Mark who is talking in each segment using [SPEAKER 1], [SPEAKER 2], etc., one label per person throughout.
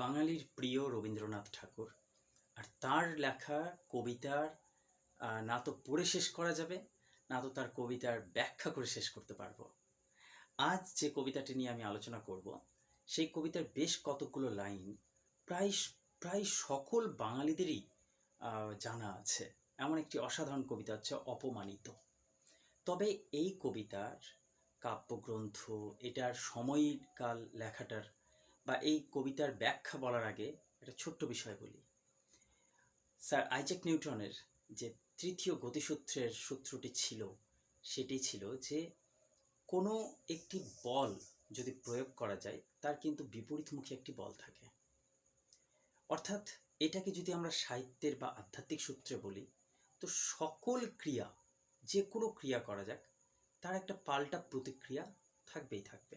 [SPEAKER 1] বাঙালির প্রিয় রবীন্দ্রনাথ ঠাকুর। আর তার লেখা, কবিতার না তো পড়ে শেষ করা যাবে, না তো তার কবিতার ব্যাখ্যা করে শেষ করতে পারব। আজ যে কবিতাটি নিয়ে আমি আলোচনা করব, সেই কবিতার বেশ কতগুলো লাইন প্রায় প্রায় সকল বাঙালিদেরই জানা আছে। এমন একটি অসাধারণ কবিতা হচ্ছে অপমানিত। তবে এই কবিতার কাব্যগ্রন্থ, এটার সময়কাল লেখাটার বা এই কবিতার ব্যাখ্যা বলার আগে একটা ছোট্ট বিষয় বলি। স্যার আইজাক নিউটনের যে তৃতীয় গতিসূত্রের সূত্রটি ছিল, সেটি ছিল যে কোনো একটি বল যদি প্রয়োগ করা যায়, তার কিন্তু বিপরীতমুখী একটি বল থাকে। অর্থাৎ এটাকে যদি আমরা সাহিত্যের বা আধ্যাত্মিক সূত্রে বলি, তো সকল ক্রিয়া, যে কোনো ক্রিয়া করা যাক, তার একটা পাল্টা প্রতিক্রিয়া থাকবেই থাকবে।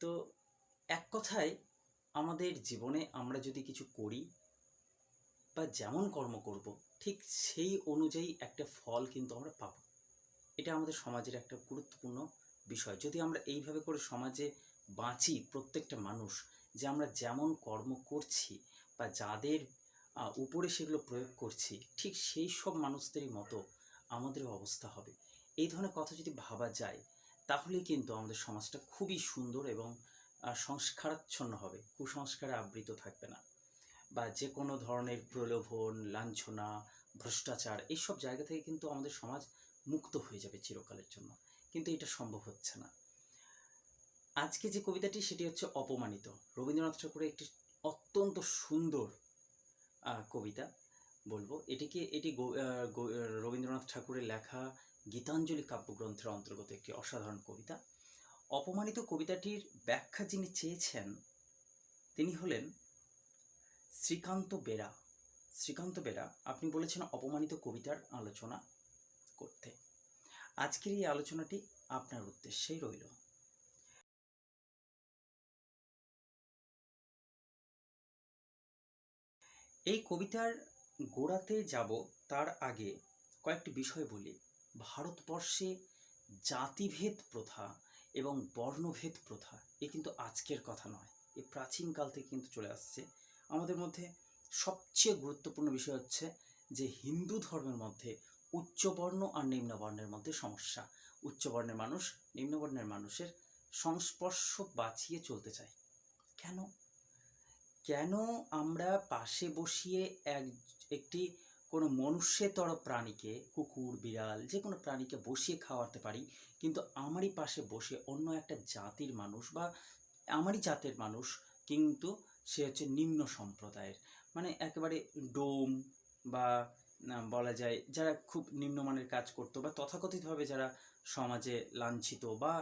[SPEAKER 1] তো এক কথায় আমাদের জীবনে আমরা যদি কিছু করি বা যেমন কর্ম করব, ঠিক সেই অনুযায়ী একটা ফল কিন্তু আমরা পাবো। এটা আমাদের সমাজের একটা গুরুত্বপূর্ণ বিষয়। যদি আমরা এইভাবে করে সমাজে বাঁচি প্রত্যেকটা মানুষ যে আমরা যেমন কর্ম করছি বা যাদের উপরে সেগুলো প্রয়োগ করছি, ঠিক সেই সব মানুষদেরই মতো আমাদের অবস্থা হবে। এই ধরনের কথা যদি ভাবা যায় তাহলে কিন্তু আমাদের সমাজটা খুবই সুন্দর এবং সংস্কারাচ্ছন্ন হবে, কুসংস্কারে আবৃত থাকবে না। বা যে কোনো ধরনের প্রলোভন, লাঞ্ছনা, ভ্রষ্টাচার, এইসব জায়গা থেকে কিন্তু আমাদের সমাজ মুক্ত হয়ে যাবে চিরকালের জন্য। কিন্তু এটা সম্ভব হচ্ছে না। আজকে যে কবিতাটি, সেটি হচ্ছে অপমানিত। রবীন্দ্রনাথ ঠাকুরের একটি অত্যন্ত সুন্দর কবিতা বলব। এটিকে, এটি রবীন্দ্রনাথ ঠাকুরের লেখা গীতাঞ্জলি কাব্যগ্রন্থের অন্তর্গত একটি অসাধারণ কবিতা। অপমানিত কবিতাটির ব্যাখ্যা যিনি চেয়েছেন, তিনি হলেন শ্রীকান্ত বেরা। শ্রীকান্ত বেরা, আপনি বলেছেন অপমানিত কবিতার আলোচনা করতে। আজকের এই আলোচনাটি আপনার উদ্দেশ্যেই রইল। এই কবিতার গোড়াতে যাব, তার আগে কয়েকটি বিষয় বলি। ভারতবর্ষে জাতিভেদ প্রথা এবং বর্ণভেদ প্রথা, এ কিন্তু আজকের কথা নয়। এ প্রাচীনকাল থেকে কিন্তু চলে আসছে। আমাদের মধ্যে সবচেয়ে গুরুত্বপূর্ণ বিষয় হচ্ছে যে, হিন্দু ধর্মের মধ্যে উচ্চবর্ণ আর নিম্নবর্ণের মধ্যে সমস্যা। উচ্চবর্ণের মানুষ, নিম্নবর্ণের মানুষের সংস্পর্শ বাঁচিয়ে চলতে চায়। কেন? কেন আমরা পাশে বসিয়ে এক, একটি কোনো মনুষ্যতর প্রাণীকে, কুকুর, বিড়াল যে কোনো প্রাণীকে বসিয়ে খাওয়াতে পারি, কিন্তু আমারই পাশে বসে অন্য একটা জাতির মানুষ বা আমারই জাতের মানুষ কিন্তু সে হচ্ছে নিম্ন সম্প্রদায়ের। মানে একেবারে ডোম বা বলা যায় যারা খুব নিম্নমানের কাজ করতো বা তথাকথিতভাবে যারা সমাজে লাঞ্ছিত বা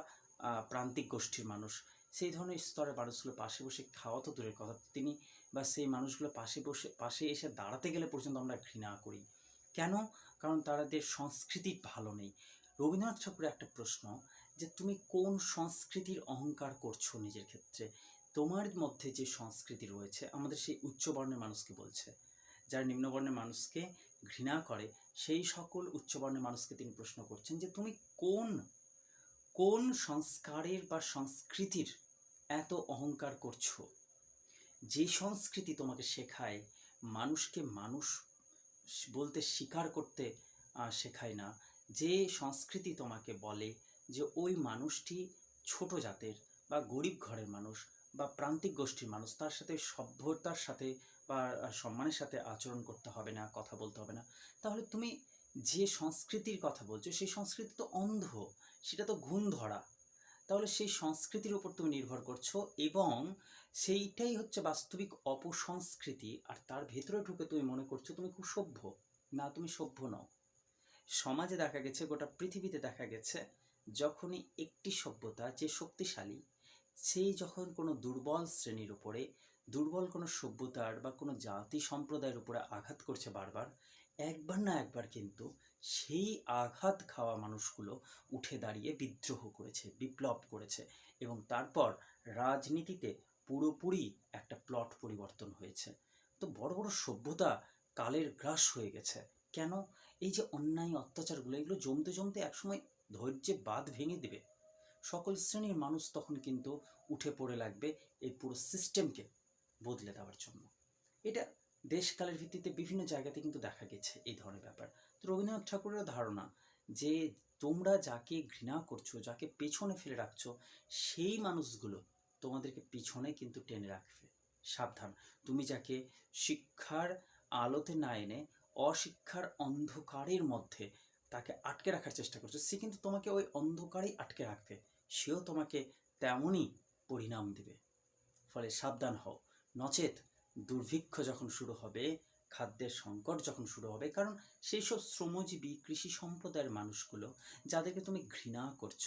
[SPEAKER 1] প্রান্তিক গোষ্ঠীর মানুষ, সেই ধরনের স্তরের মানুষগুলো পাশে বসে খাওয়া তো দূরের কথা। তিনি বা সেই মানুষগুলো পাশে বসে, পাশে এসে দাঁড়াতে গেলে পর্যন্ত আমরা ঘৃণা করি। কেন? কারণ তাদের সংস্কৃতি ভালো নেই। রবীন্দ্রনাথ ঠাকুরের একটা প্রশ্ন যে, তুমি কোন সংস্কৃতির অহংকার করছ নিজের ক্ষেত্রে? তোমার মধ্যে যে সংস্কৃতি রয়েছে, আমাদের সেই উচ্চবর্ণের মানুষকে বলছে। যারা নিম্নবর্ণের মানুষকে ঘৃণা করে, সেই সকল উচ্চবর্ণের মানুষকে তিনি প্রশ্ন করছেন যে, তুমি কোন কোন সংস্কারের বা সংস্কৃতির এত অহংকার করছ? যে সংস্কৃতি তোমাকে শেখায়, মানুষকে মানুষ বলতে স্বীকার করতে শেখায় না, যে সংস্কৃতি তোমাকে বলে যে ওই মানুষটি ছোট জাতের বা গরিব ঘরের মানুষ বা প্রান্তিক গোষ্ঠীর মানুষ, তার সাথে সভ্যতার সাথে বা সম্মানের সাথে আচরণ করতে হবে না, কথা বলতে হবে না। তাহলে তুমি যে সংস্কৃতির কথা বলছো, সেই সংস্কৃতি তো অন্ধ, সেটা তো ঘুণ ধরা তাহলে সেই সংস্কৃতির উপর তুমি নির্ভর করছ এবং সেইটাই হচ্ছে বাস্তবিক অপসংস্কৃতি আর তার ভেতরে ঢুকে তুমি মনে করছ তুমি খুব সভ্য। না, তুমি সভ্য নও। সমাজে দেখা গেছে, গোটা পৃথিবীতে দেখা গেছে, যখনই একটি সভ্যতা যে শক্তিশালী, সেই যখন কোনো দুর্বল শ্রেণির উপরে, দুর্বল কোনো সভ্যতার বা কোনো জাতি সম্প্রদায়ের উপরে আঘাত করছে বারবার, একবার না একবার কিন্তু সেই আঘাত খাওয়া মানুষগুলো উঠে দাঁড়িয়ে বিদ্রোহ করেছে, বিপ্লব করেছে এবং তারপর রাজনীতিতে পুরোপুরি একটা প্লট পরিবর্তন হয়েছে। তো বড় বড় সভ্যতা কালের গ্রাস হয়ে গেছে। কেন? এই যে অন্যায় অত্যাচারগুলো, এগুলো জমতে জমতে একসময় ধৈর্যে বাঁধ ভেঙে দেবে। সকল শ্রেণির মানুষ তখন কিন্তু উঠে পড়ে লাগবে এই পুরো সিস্টেমকে বদলে দেওয়ার জন্য। এটা দেশকালের ভিত্তিতে বিভিন্ন জায়গাতে কিন্তু দেখা গেছে এই ধরনের ব্যাপার। রবীন্দ্রনাথ ঠাকুরের ধারণা যে তোমরা যাকে ঘৃণা করছ, যাকে পেছনে ফেলে রাখছো, সেই মানুষগুলো তোমাদেরকে পিছনে কিন্তু টেনে রাখবে। সাবধান। তুমি যাকে শিক্ষার আলোতে না এনে অশিক্ষার অন্ধকারের মধ্যে তাকে আটকে রাখার চেষ্টা করছ, সে কিন্তু তোমাকে ওই অন্ধকারেই আটকে রাখবে। সেও তোমাকে তেমনই পরিণাম দেবে। ফলে সাবধান হও। নচেত দুর্ভিক্ষ যখন শুরু হবে খাদ্যের সংকট যখন শুরু হবে, কারণ সেই সব শ্রমজীবী কৃষি সম্প্রদায়ের মানুষগুলো, যাদেরকে তুমি ঘৃণা করছ,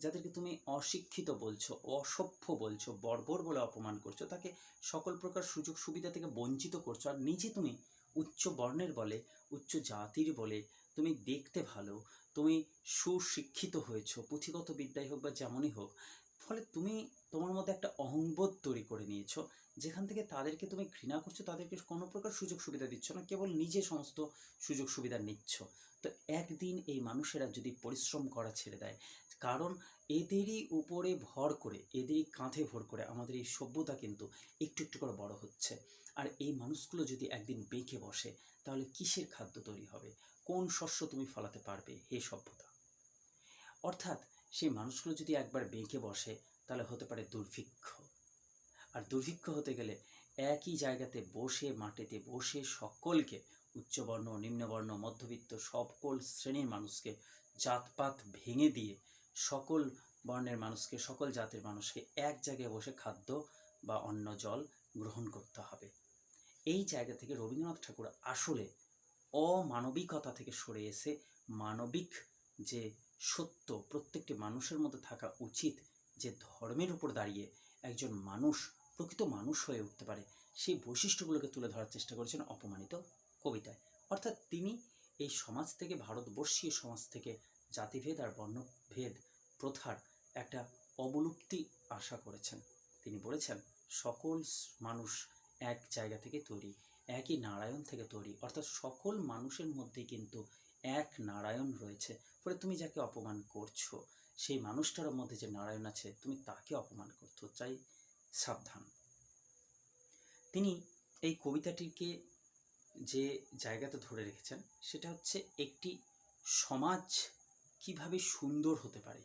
[SPEAKER 1] যাদেরকে তুমি অশিক্ষিত বলছো, অসভ্য বলছো, বর্বর বলে অপমান করছ, তাকে সকল প্রকার সুযোগ সুবিধা থেকে বঞ্চিত করছ। আর নিজে তুমি উচ্চ বর্ণের বলে, উচ্চ জাতির বলে তুমি দেখতে ভালো, তুমি সুশিক্ষিত হয়েছো, পুঁথিগত বিদ্যাই হোক বা যেমনই হোক, ফলে তুমি তোমার মধ্যে একটা অহংবোধ তৈরি করে নিয়েছো। যেখান থেকে তাদেরকে তুমি ঘৃণা করছ, তাদেরকে কোনো প্রকার সুযোগ সুবিধা দিচ্ছ না, কেবল নিজে সমস্ত সুযোগ সুবিধা নিচ্ছ। তো একদিন এই মানুষেরা যদি পরিশ্রম করা ছেড়ে দেয়, কারণ এদেরই উপরে ভর করে, এদেরই কাঁধে ভর করে আমাদের এই সভ্যতা কিন্তু একটু একটু করে বড় হচ্ছে। আর এই মানুষগুলো যদি একদিন বেঁকে বসে, তাহলে কিসের খাদ্য তৈরি হবে? কোন শস্য তুমি ফলাতে পারবে হে সভ্যতা? অর্থাৎ সেই মানুষগুলো যদি একবার বেঁকে বসে, তাহলে হতে পারে দুর্ভিক্ষ। আর দুর্ভিক্ষ হতে গেলে একই জায়গাতে বসে, মাটিতে বসে সকলকে উচ্চবর্ণ, নিম্নবর্ণ, মধ্যবিত্ত সকল শ্রেণির মানুষকে জাতপাত ভেঙে দিয়ে সকল বর্ণের মানুষকে, সকল জাতের মানুষকে এক জায়গায় বসে খাদ্য বা অন্ন, জল গ্রহণ করতে হবে। এই জায়গা থেকে রবীন্দ্রনাথ ঠাকুর আসলে অমানবিকতা থেকে সরে এসে মানবিক যে সত্য, প্রত্যেকটি মানুষের মধ্যে থাকা উচিত যে ধর্মের উপর দাঁড়িয়ে একজন মানুষ প্রকৃত মানুষ হয়ে উঠতে পারে। সেই বৈশিষ্ট্যগুলোকে তুলে ধরার চেষ্টা করেছেন অপমানিত কবিতায়। অর্থাৎ তিনি এই সমাজ থেকে, ভারতবর্ষীয় সমাজ থেকে জাতিভেদ আর বর্ণভেদ প্রথার একটা অবলুপ্তি আশা করেছেন। তিনি বলেছেন, সকল মানুষ এক জায়গা থেকে তৈরি, একই নারায়ণ থেকে তৈরি। অর্থাৎ সকল মানুষের মধ্যে কিন্তু এক নারায়ণ রয়েছে। ফলে তুমি যাকে অপমান করছ, সেই মানুষটার মধ্যে যে নারায়ণ আছে, তুমি তাকে অপমান করছ। চাই সাবধান। তিনি এই কবিতাটিকে যে জায়গাতে ধরে রেখেছেন, সেটা হচ্ছে একটি সমাজ কীভাবে সুন্দর হতে পারে।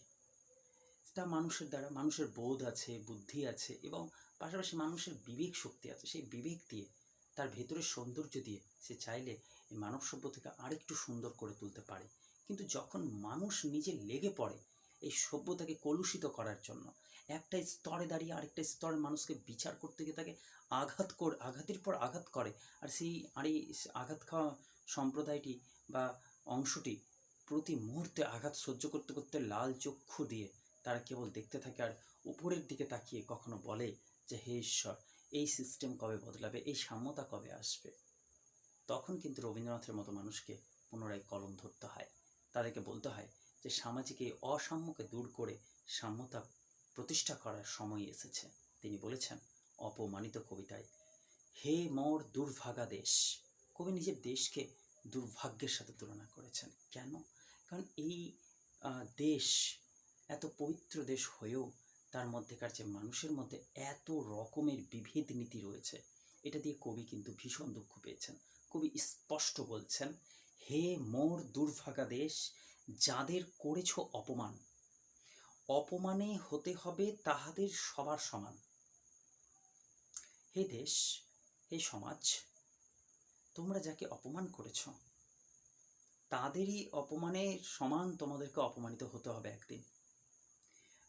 [SPEAKER 1] তা মানুষের দ্বারা, মানুষের বোধ আছে, বুদ্ধি আছে এবং পাশাপাশি মানুষের বিবেক শক্তি আছে। সেই বিবেক দিয়ে, তার ভেতরের সৌন্দর্য দিয়ে সে চাইলে এই মানব সভ্যতাকে আরেকটু সুন্দর করে তুলতে পারে। কিন্তু যখন মানুষ নিজে লেগে পড়ে, এই সভ্যতাকে কলুষিত করার জন্য একটা স্তরে দাঁড়িয়ে আরেকটা স্তরে মানুষকে বিচার করতে গিয়ে তাকে আঘাত কর, আঘাতের পর আঘাত করে। আর সেই, আর এই আঘাত খাওয়া সম্প্রদায়টি বা অংশটি প্রতি মুহূর্তে আঘাত সহ্য করতে করতে লাল চক্ষু দিয়ে তারা কেবল দেখতে থাকে আর উপরের দিকে তাকিয়ে কখনো বলে যে, হে ঈশ্বর, এই সিস্টেম কবে বদলাবে? এই সাম্যতা কবে আসবে? তখন কিন্তু রবীন্দ্রনাথের মতো মানুষকে পুনরায় কলম ধরতে হয়। তাদেরকে বলতে হয় যে, সামাজিক এই অসাম্যকে দূর করে সাম্যতা প্রতিষ্ঠা করার সময় এসেছে। তিনি বলেছেন, অপমানিত কবিতায়, হে মোর দুর্ভাগা দেশ। কবি নিজের দেশকে দুর্ভাগ্যের সাথে তুলনা করেছেন। কেন? কারণ এই দেশ, এত পবিত্র দেশ হয়েও তার মধ্যেকার যে মানুষের মধ্যে এত রকমের বিভেদ নীতি রয়েছে, এটা দিয়ে কবি কিন্তু ভীষণ দুঃখ পেয়েছেন। কবি স্পষ্ট বলছেন, হে মোর দুর্ভাগা দেশ, যাদের করেছ অপমান অপমানে হতে হবে তাহাদের সবার সমান। হে দেশ, হে সমাজ, তোমরা যাকে অপমান করেছ, তাদেরই অপমানের সমান তোমাদেরকে অপমানিত হতে হবে একদিন।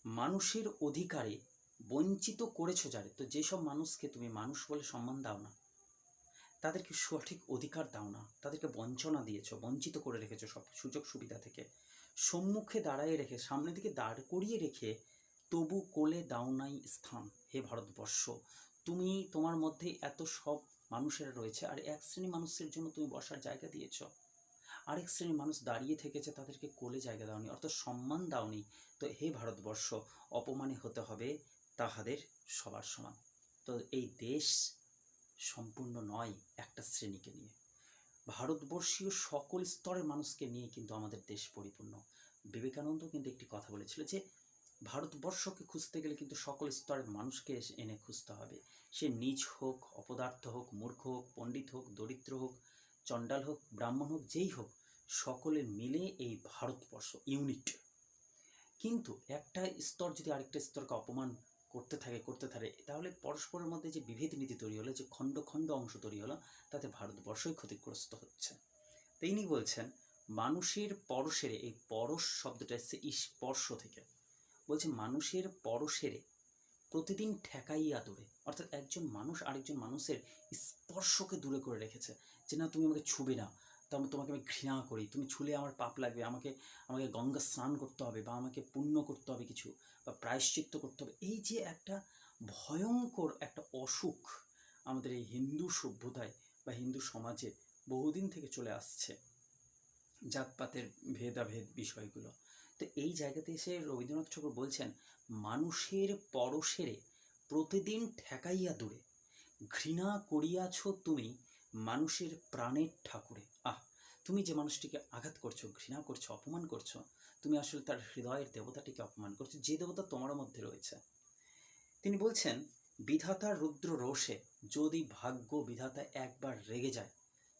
[SPEAKER 1] মানুষের অধিকারে বঞ্চিত করেছ যারে, তো যেসব মানুষকে তুমি মানুষ বলে সম্মান দাও না, তাদেরকে সঠিক অধিকার দাও না, তাদেরকে বঞ্চনা দিয়েছ, বঞ্চিত করে রেখেছো সব সুযোগ সুবিধা থেকে সম্মুখে দাঁড়ায় রেখে, সামনের দিকে দাঁড় করিয়ে রেখে, তবু কোলে দাও নাই স্থান, হে ভারতবর্ষ। তুমি তোমার মধ্যে এত সব মানুষেরা রয়েছে, আর এক শ্রেণি মানুষের জন্য তুমি বসার জায়গা দিয়েছ। আরেক শ্রেণির মানুষ দাঁড়িয়ে থেকেছে, তাদেরকে কোলে জায়গা দাওনি, অর্থাৎ সম্মান দাওনি। তো হে ভারতবর্ষ, অপমানে হতে হবে তাহাদের সবার সমান। তো এই দেশ সম্পূর্ণ নয় একটা শ্রেণীকে নিয়ে। ভারতবর্ষীয় সকল স্তরের মানুষকে নিয়ে কিন্তু আমাদের দেশ পরিপূর্ণ। বিবেকানন্দ কিন্তু একটি কথা বলেছিল যে, ভারতবর্ষকে খুঁজতে গেলে কিন্তু সকল স্তরের মানুষকে এনে খুঁজতে হবে। সে নিজ হোক, অপদার্থ হোক, মূর্খ হোক, পণ্ডিত হোক, দরিদ্র হোক, চণ্ডাল হোক, ব্রাহ্মণ হোক, যেই হোক, সকলে মিলে এই ভারতবর্ষ, ইউনিট। কিন্তু একটা স্তর যদি আরেকটা স্তরকে অপমান করতে থাকে করতে থাকে, তাহলে পরস্পরের মধ্যে যে বিভেদ নীতি তৈরি হলো, যে খণ্ড খণ্ড অংশ তৈরি হলো, তাতে ভারতবর্ষই ক্ষতিগ্রস্ত হচ্ছে। তো ইনি বলছেন, মানুষের পরশেরে, এই পরশ শব্দটা এসছে স্পর্শ থেকে। বলছে, মানুষের পরশেরে প্রতিদিন ঠেকাইয়া দূরে অর্থাৎ একজন মানুষ আরেকজন মানুষের স্পর্শকে দূরে করে রেখেছে, যে না, তুমি আমাকে ছুবে না তার তোমাকে আমি ঘৃণা করি, তুমি ছুলে আমার পাপ লাগবে, আমাকে আমাকে গঙ্গা স্নান করতে হবে বা আমাকে পুণ্য করতে হবে কিছু। বা প্রায়শ্চিত্ত করতে হবে। এই যে একটা ভয়ঙ্কর একটা অসুখ আমাদের এই হিন্দু সভ্যতায় বা হিন্দু সমাজে বহুদিন থেকে চলে আসছে, জাতপাতের ভেদাভেদ বিষয়গুলো। তো এই জায়গাতে এসে রবীন্দ্রনাথ ঠাকুর বলছেন, মানুষের পরশেরে প্রতিদিন ঠেকাইয়া দূরে, ঘৃণা করিয়াছ তুমি মানুষের প্রাণের ঠাকুরে। আহ, তুমি যে মানুষটিকে আঘাত করছ, ঘৃণা করছ, অপমান করছ তুমি আসলে তার হৃদয়ের দেবতাটিকে অপমান করছ, যে দেবতা তোমার মধ্যে রয়েছে। তিনি বলছেন বিধাতার রুদ্র রোষে যদি ভাগ্য বিধাতা একবার রেগে যায়,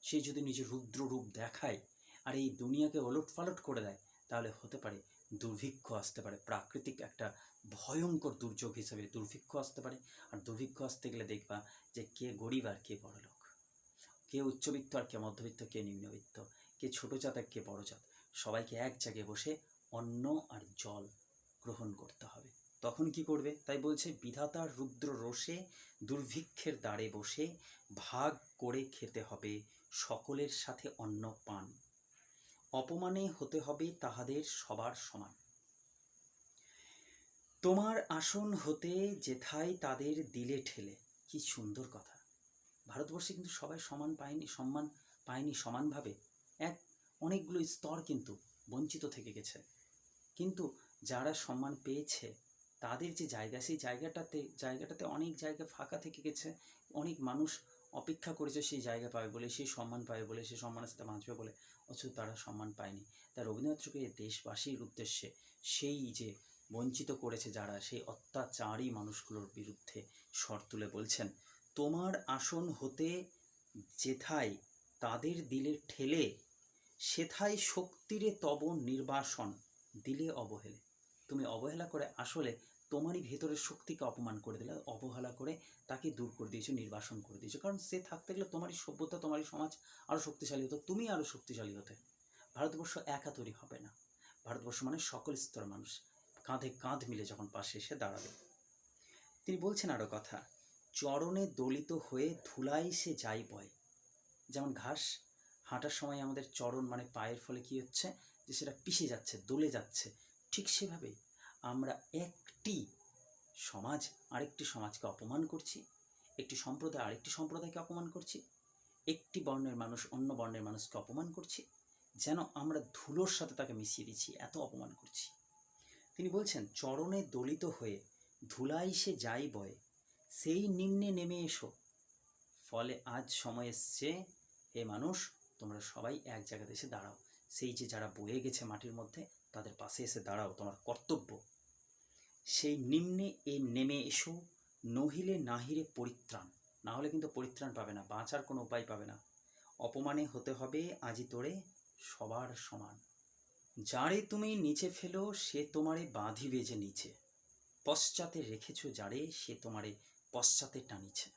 [SPEAKER 1] সে যদি নিজের রুদ্র রূপ দেখায় আর এই দুনিয়াকে ওলট পালট করে দেয়, তাহলে হতে পারে দুর্ভিক্ষ আসতে পারে। প্রাকৃতিক একটা ভয়ঙ্কর দুর্যোগ হিসেবে দুর্ভিক্ষ আসতে পারে। আর দুর্ভিক্ষ আসতে গেলে দেখবা যে কে গরিব আর কে বড় লোক। কে উচ্চবিত্ত আর কে মধ্যবিত্ত, কে নিম্নবিত্ত, কে ছোট জাত আর কে বড় জাত। সবাইকে এক জায়গায় বসে অন্ন আর জল গ্রহণ করতে হবে। তখন কি করবে? তাই বলছে বিধাতার রুদ্র রোষে দুর্ভিক্ষের দ্বারে বসে ভাগ করে খেতে হবে সকলের সাথে অন্ন পান। অপমানে হতে হবে তাহাদের সবার সমান। তোমার আসন হতে যেথায় তাদের দিলে ঠেলে। কি সুন্দর কথা। ভারতবর্ষে কিন্তু সবাই সমান পায়নি, সম্মান পায়নি সমানভাবে। এক, অনেকগুলো স্তর কিন্তু বঞ্চিত থেকে গেছে। কিন্তু যারা সম্মান পেয়েছে, তাদের যে জায়গা, সেই জায়গাটাতে জায়গাটাতে অনেক জায়গা ফাঁকা থেকে গেছে। অনেক মানুষ অপেক্ষা করেছে সেই জায়গা পাবে বলে, সেই সম্মান পাবে বলে, সেই সম্মানের সাথে বাঁচবে বলে, অথচ তারা সম্মান পায়নি। তাই রবীন্দ্রনাথ ঠাকুর এই দেশবাসীর উদ্দেশ্যে সেই যে বঞ্চিত করেছে যারা, সেই অত্যাচারী মানুষগুলোর বিরুদ্ধে স্বর তুলে বলছেন, তোমার আসন হতে যেথায় তাদের দিলে ঠেলে, সেথায় শক্তিরে তব নির্বাসন। দিলে অবহেলে। তুমি অবহেলা করে আসলে তোমারই ভেতরের শক্তিকে অপমান করে দিলে, অবহেলা করে তাকে দূর করে দিয়েছ, নির্বাসন করে দিয়েছ। কারণ সে থাকতে গেলে তোমারই সভ্যতা, তোমারই সমাজ আরও শক্তিশালী হতো, তুমি আরও শক্তিশালী হতে। ভারতবর্ষ একা তৈরি হবে না। ভারতবর্ষ মানে সকল স্তর মানুষ। কাঁধে কাঁধ মিলে যখন পাশে এসে দাঁড়াবে। তিনি বলছেন আরও কথা, চরণে দলিত হয়ে ধুলাই সে যাই বয়। যেমন ঘাস, হাঁটার সময় আমাদের চরণ মানে পায়ের ফলে কি হচ্ছে? যে সেটা পিষে যাচ্ছে, দলে যাচ্ছে, ঠিক সেভাবেই আমরা একটি সমাজ, আরেকটি সমাজকে অপমান করছি, একটি সম্প্রদায়, আরেকটি সম্প্রদায়কে অপমান করছি, একটি বর্ণের মানুষ অন্য বর্ণের মানুষকে অপমান করছি, যেন আমরা ধুলোর সাথে তাকে মিশিয়ে দিচ্ছি, এত অপমান করছি। তিনি বলছেন, চরণে দলিত হয়ে ধুলাই সে যাই বয়ে, সেই নিম্নে নেমে এসো। ফলে আজ সময় এসছে, হে মানুষ, তোমরা সবাই এক জায়গাতে এসে দাঁড়াও। সেই যে যারা বয়ে গেছে মাটির মধ্যে, তাদের পাশে এসে দাঁড়াও, তোমার কর্তব্য। সেই নিম্নে এ নেমে এসো, নহিলে নাহিরে পরিত্রাণ। না হলে কিন্তু পরিত্রাণ পাবে না, বাঁচার কোনো উপায় পাবে না। অপমানে হতে হবে আজি তোরে সবার সমান। যারে তুমি নিচে ফেলো, সে তোমারে বাঁধিবে যে নিচে। পশ্চাতে রেখেছো যারে, সে তোমারে পশ্চাতে টানিছে।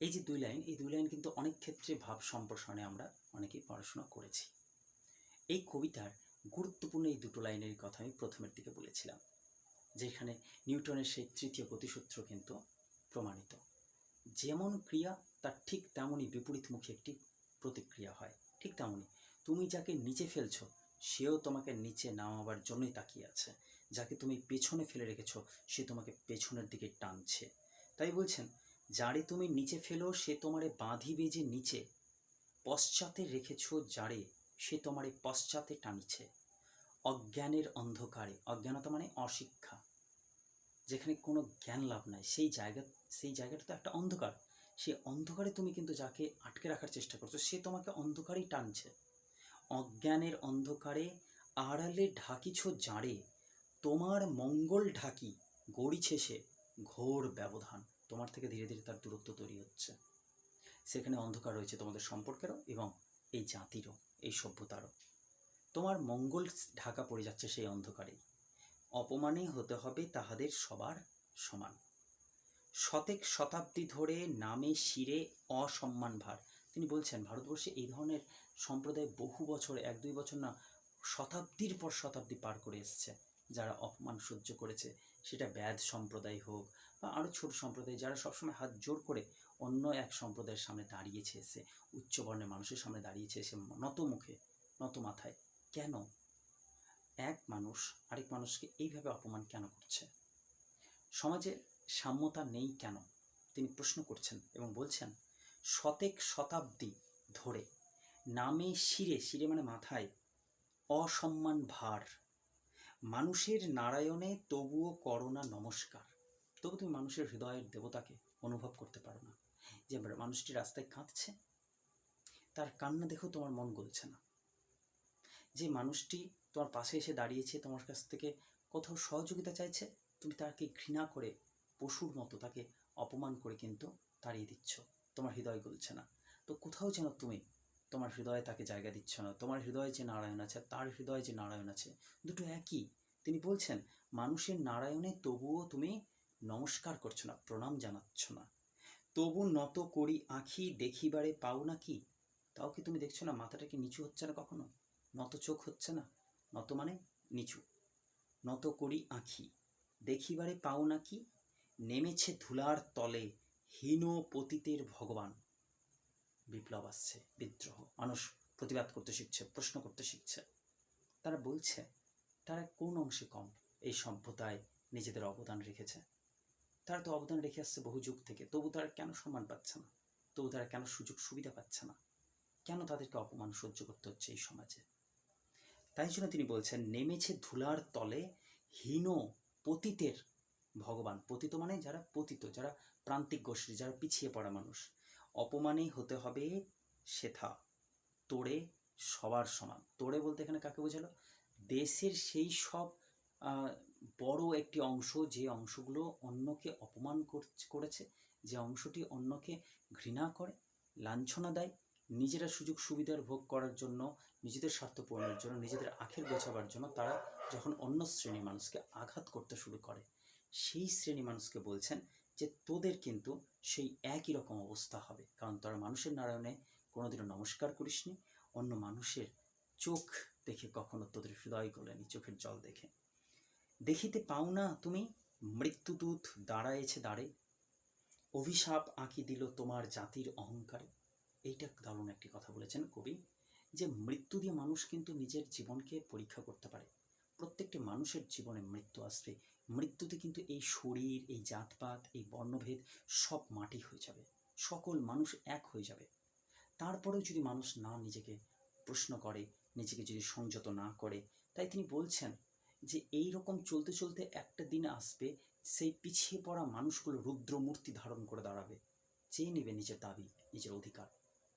[SPEAKER 1] এই যে দুই লাইন, এই দুই লাইন কিন্তু অনেক ক্ষেত্রে ভাব সম্প্রসারণে আমরা অনেকেই পড়াশোনা করেছি। এই কবিতার গুরুত্বপূর্ণ এই দুটো লাইনের কথা আমি প্রথমের দিকে বলেছিলাম, যেখানে নিউটনের সেই তৃতীয় গতিসূত্র কিন্তু প্রমাণিত। যেমন ক্রিয়া, তার ঠিক তেমনই বিপরীতমুখী একটি প্রতিক্রিয়া হয়। ঠিক তেমনই তুমি যাকে নিচে ফেলছো, সেও তোমাকে নিচে নামাবার জন্যই তাকিয়ে আছে। যাকে তুমি পেছনে ফেলে রেখেছো, সে তোমাকে পেছনের দিকে টানছে। তাই বলছেন, যারে তুমি নিচে ফেলো, সে তোমারে বাঁধিবে যে নিচে, পশ্চাতে রেখেছ যারে সে তোমারে পশ্চাতে টানিছে। অজ্ঞানের অন্ধকারে, অজ্ঞানতা মানে অশিক্ষা। যেখানে কোনো জ্ঞান লাভ নাই, সেই জায়গা, সেই জায়গাটা তো একটা অন্ধকার। সেই অন্ধকারে তুমি কিন্তু যাকে আটকে রাখার চেষ্টা করছ, সে তোমাকে অন্ধকারেই টানছে। অজ্ঞানের অন্ধকারে আড়ালে ঢাকিছ জাঁড়ে, তোমার মঙ্গল ঢাকি, গড়িছে সে ঘোর ব্যবধান। তোমার থেকে ধীরে ধীরে তার দূরত্ব তৈরি হচ্ছে। সেখানে অন্ধকার রয়েছে তোমাদের সম্পর্কেরও এবং এই জাতিরও। এই সভ্যতারও। তোমার মঙ্গল ঢাকা পড়ে যাচ্ছে সেই অন্ধকারে। অপমানে হতে হবে তাহাদের সবার সমান। শতেক শতাব্দী ধরে নামে শিরে অসম্মান ভার তিনি বলছেন, ভারতবর্ষে এই ধরনের সম্প্রদায় বহু বছর, এক দুই বছর না, শতাব্দীর পর শতাব্দী পার করে এসছে। যারা অপমান সহ্য করেছে, সেটা ব্যাধ সম্প্রদায় হোক বা আরও ছোট সম্প্রদায় যারা সবসময় হাত জোর করে অন্য এক সম্প্রদায়ের সামনে দাঁড়িয়েছে এসে উচ্চবর্ণের মানুষের সামনে দাঁড়িয়েছে এসে নত মুখে, নত মাথায়, কেন? এক মানুষ আরেক মানুষকে এইভাবে অপমান কেন করছে? সমাজে সাম্যতা নেই কেন? তিনি প্রশ্ন করছেন এবং বলছেন, শতেক শতাব্দী ধরে নামে শিরে শিরে মানে মাথায়, অসম্মান ভার। মানুষের নারায়ণে তবুও করোনা নমস্কার। তবু তুমি মানুষের হৃদয়ের দেবতাকে অনুভব করতে পারো না। যে মানুষটি রাস্তায় কাঁদছে, তার কান্না দেখেও তোমার মন গলছে না। যে মানুষটি তোমার পাশে এসে দাঁড়িয়েছে, তোমার কাছ থেকে কোথাও সহযোগিতা চাইছে, তুমি তাকে ঘৃণা করে, পশুর মতো তাকে অপমান করে কিন্তু তাড়িয়ে দিচ্ছ। তোমার হৃদয় গলছে না। তো কোথাও যেন তুমি তোমার হৃদয়ে তাকে জায়গা দিচ্ছ না। তোমার হৃদয়ে যে নারায়ণ আছে, তার হৃদয়ে যে নারায়ণ আছে, দুটো একই। তিনি বলছেন, মানুষের নারায়ণে তবুও তুমি নমস্কার করছ না, প্রণাম জানাচ্ছ না। তবু নত করি আঁখি দেখিবারে পাও না কি? তাও কি তুমি দেখছ না মাথাটা কি নিচু হচ্ছে না কখনো? নত চোখ হচ্ছে না? নত মানে নিচু। নত করি আঁখি দেখিবারে পাও না কি? নেমেছে ধুলার তলে হীন পতিতের ভগবান। বিপ্লব আসছে, বিদ্রোহ। মানুষ প্রতিবাদ করতে শিখছে, প্রশ্ন করতে শিখছে। তারা বলছে, তারা কোন অংশে কম? এই সভ্যতায় নিজেদের অবদান রেখেছে। তারা তো অবদান রেখে আসছে বহু যুগ থেকে। তবু তারা কেন সম্মান পাচ্ছে না? তবু তারা কেন সুযোগ সুবিধা পাচ্ছে না? কেন তাদেরকে অপমান সহ্য করতে হচ্ছে এই সমাজে? তাই জন্য তিনি বলছেন, নেমেছে ধুলার তলে হীন পতিতের ভগবান। পতিত মানে যারা পতিত, যারা প্রান্তিক গোষ্ঠী, যারা পিছিয়ে পড়া মানুষ। অপমানেই হতে হবে সেথা, তোড়ে সবার সমান। তোড়ে বলতে এখানে কাকে বোঝালো? দেশের সেই সব বড় একটি অংশ যে অংশগুলো অন্যকে অপমান কর- করেছে, যে অংশটি অন্যকে ঘৃণা করে, লাঞ্ছনা দেয়, নিজেরা সুযোগ সুবিধার ভোগ করার জন্য, নিজেদের স্বার্থ পূরণের জন্য, নিজেদের আখের গোছাবার জন্য তারা যখন অন্য শ্রেণির মানুষকে আঘাত করতে শুরু করে, সেই শ্রেণি মানুষকে বলছেন যে তোদের কিন্তু সেই একই রকম অবস্থা হবে। কারণ তোরা মানুষের নারায়ণে কোনোদিনও নমস্কার করিসনি, অন্য মানুষের চোখ দেখে কখনো তোদের হৃদয় গলেনি, চোখের জল দেখে। দেখিতে পাও না তুমি? মৃত্যুদূত দাঁড়ায়েছে দাঁড়ে অভিশাপ আঁকি দিল তোমার জাতির অহংকারে। এইটা দারুণ একটি কথা বলেছেন কবি, যে মৃত্যু দিয়ে মানুষ কিন্তু নিজের জীবনকে পরীক্ষা করতে পারে। প্রত্যেকটি মানুষের জীবনে মৃত্যু আসবে। মৃত্যুতে কিন্তু এই শরীর, এই জাতপাত, এই বর্ণভেদ সব মাটি হয়ে যাবে। সকল মানুষ এক হয়ে যাবে। তারপরেও যদি মানুষ না নিজেকে প্রশ্ন করে, নিজেকে যদি সংযত না করে, তাই তিনি বলছেন যে এই রকম চলতে চলতে একটা দিন আসবে, সেই পিছিয়ে পড়া মানুষগুলো রুদ্রমূর্তি ধারণ করে দাঁড়াবে। চেয়ে নেবে নিজের দাবি, নিজের অধিকার।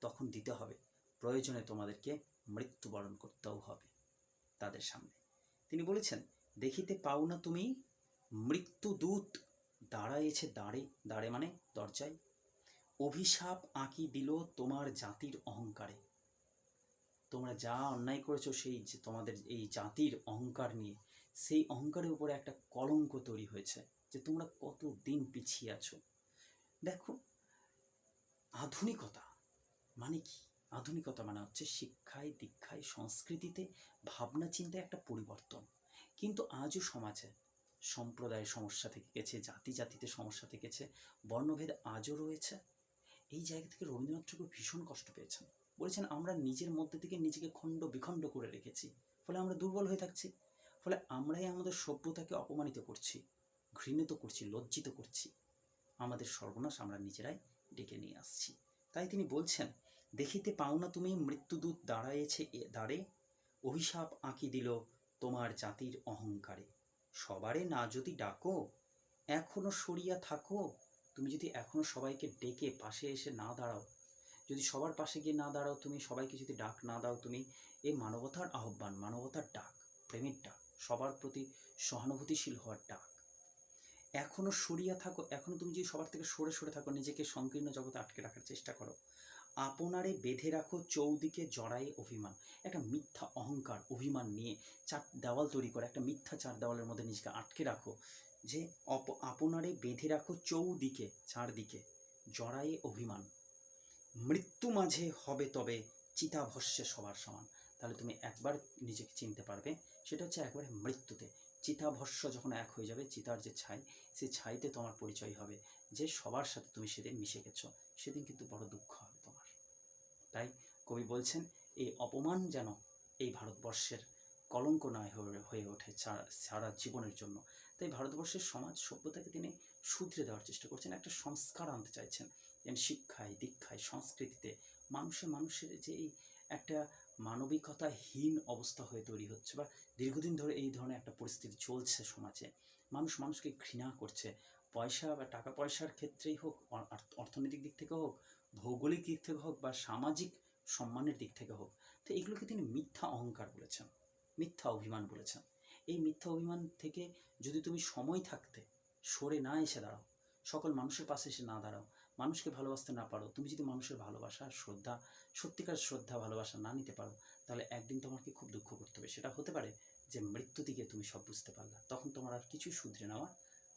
[SPEAKER 1] তখন দিতে হবে। প্রয়োজনে তোমাদেরকে মৃত্যুবরণ করতেও হবে তাদের সামনে। তিনি বলেছেন, দেখিতে পাও না তুমি মৃত্যুদূত দাঁড়ায়েছে দাঁড়ে দাঁড়ে মানে দরজায়। অভিশাপ আঁকি দিল তোমার জাতির অহংকারে। তোমরা যা অন্যায় করেছ সেই তোমাদের এই জাতির অহংকার নিয়ে সেই অহংকারের উপরে একটা কলঙ্ক তৈরি হয়েছে যে তোমরা কত দিন পিছিয়ে আছো। দেখো, আধুনিকতা মানে কি? আধুনিকতা মানে হচ্ছে শিক্ষায়, দীক্ষায়, সংস্কৃতিতে ভাবনা, চিন্তায় একটা পরিবর্তন। কিন্তু আজও সমাজে সম্প্রদায়ের সমস্যা থেকে গেছে, জাতি জাতিতে সমস্যা থেকেছে বর্ণভেদ আজও রয়েছে। এই জায়গা থেকে রবীন্দ্রনাথ ঠাকুর ভীষণ কষ্ট পেয়েছেন। বলেছেন, আমরা নিজের মধ্যে থেকে নিজেকে খণ্ড বিখণ্ড করে রেখেছি, ফলে আমরা দুর্বল হয়ে থাকছি। ফলে আমরাই আমাদের সভ্যতাকে অপমানিত করছি, ঘৃণিত করছি, লজ্জিত করছি। আমাদের সর্বনাশ আমরা নিজেরাই ডেকে নিয়ে আসছি। তাই তিনি বলছেন, দেখিতে পাও না তুমি মৃত্যুদূত দাঁড়ায়েছে এ দাঁড়ে অভিশাপ আঁকি দিল তোমার জাতির অহংকারে। সবারে না যদি ডাকো, এখনও সরিয়া থাকো। তুমি যদি এখনও সবাইকে ডেকে পাশে এসে না দাঁড়াও, যদি সবার পাশে গিয়ে না দাঁড়াও, তুমি সবাইকে যদি ডাক না দাও, তুমি এই মানবতার আহ্বান, মানবতার ডাক, প্রেমের ডাক। সবার প্রতি সহানুভূতিশীল হওয়ার ডাক। এখনও সরিয়া থাকো, এখনও তুমি যদি সবার থেকে সরে সরে থাকো, নিজেকে সংকীর্ণ জগতে আটকে রাখার চেষ্টা করো। আপনারে বেঁধে রাখো চৌদিকে জড়াই অভিমান। একটা মিথ্যা অহংকার, অভিমান নিয়ে চার দেওয়াল তৈরি করে, একটা মিথ্যা চার দেওয়ালের মধ্যে নিজেকে আটকে রাখো। যে অপ, আপনারে বেঁধে রাখো চৌদিকে, চারদিকে জড়াই অভিমান। মৃত্যু মাঝে হবে তবে চিতাভস্যে সবার সমান। তাহলে তুমি একবার নিজেকে চিনতে পারবে সেটা হচ্ছে একবারে মৃত্যুতে। চিতাভস্য যখন এক হয়ে যাবে, চিতার যে ছাই সেই ছাইতে তোমার পরিচয় হবে যে সবার সাথে তুমি সেদিন মিশে গেছো। সেদিন কিন্তু বড় দুঃখ হবে তোমার। তাই কবি বলছেন, এই অপমান যেন এই ভারতবর্ষের কলঙ্ক না হয়ে হয়ে ওঠে সারা জীবনের জন্য। তাই ভারতবর্ষের সমাজ সভ্যতাকে তিনি শুধরে দেওয়ার চেষ্টা করছেন, একটা সংস্কার আনতে চাইছেন। যেন শিক্ষায়, দীক্ষায়, সংস্কৃতিতে মানুষে মানুষের যে এই একটা মানবিকতাহীন অবস্থা হয়ে তৈরি হচ্ছে বা দীর্ঘদিন ধরে এই ধরনের একটা পরিস্থিতি চলছে সমাজে। মানুষ মানুষকে ঘৃণা করছে। পয়সা বা টাকা পয়সার ক্ষেত্রেই হোক অর্থনৈতিক দিক থেকে হোক, ভৌগোলিক দিক থেকে হোক বা সামাজিক সম্মানের দিক থেকে হোক, তো এগুলোকে তিনি মিথ্যা অহংকার বলেছেন, মিথ্যা অভিমান বলেছেন। এই মিথ্যা অভিমান থেকে যদি তুমি সময় থাকতে, সরে না এসে দাঁড়াও, সকল মানুষের পাশে এসে না দাঁড়াও মানুষকে ভালোবাসতে না পারো, তুমি যদি মানুষের ভালোবাসা, শ্রদ্ধা, সত্যিকার শ্রদ্ধা, ভালোবাসা না নিতে পারো, তাহলে একদিন তোমাকে খুব দুঃখ করতে হবে। সেটা হতে পারে যে মৃত্যু দিকে তুমি সব বুঝতে পারলা, তখন তোমার আর কিছুই শুধরে নেওয়া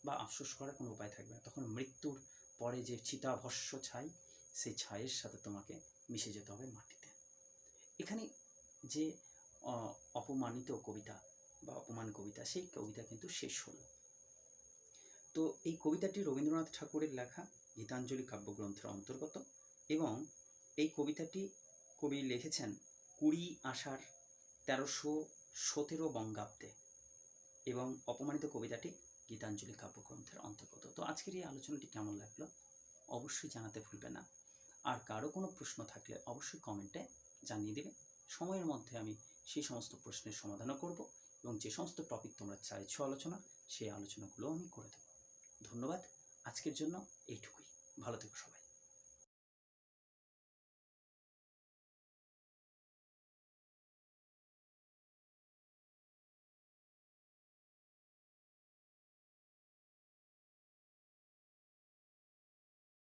[SPEAKER 1] বা আফসোস করার কোনো উপায় থাকবে না। তখন মৃত্যুর পরে যে চিতাভস্য ছাই, সেই ছায়ের সাথে তোমাকে মিশে যেতে হবে মাটিতে। এখানে যে অপমানিত কবিতা বা অপমান কবিতা, সেই কবিতা কিন্তু শেষ হলো। তো এই কবিতাটি রবীন্দ্রনাথ ঠাকুরের লেখা। গীতাঞ্জলি কাব্যগ্রন্থের অন্তর্গত এবং এই কবিতাটি কবি লিখেছেন কুড়ি আষাঢ় তেরোশো সতেরো বঙ্গাব্দে এবং অপমানিত কবিতাটি গীতাঞ্জলি কাব্যগ্রন্থের অন্তর্গত। তো আজকের এই আলোচনাটি কেমন লাগল? অবশ্যই জানাতে ভুলবে না। আর কারও কোনো প্রশ্ন থাকলে অবশ্যই কমেন্টে জানিয়ে দেবে। সময়ের মধ্যে আমি সেই সমস্ত প্রশ্নের সমাধানও করব এবং যে সমস্ত টপিক তোমরা চাইছো আলোচনা, সেই আলোচনাগুলো আমি করে দেবো। ধন্যবাদ। আজকের জন্য এইটুকুই। ভালো থেকো সবাই।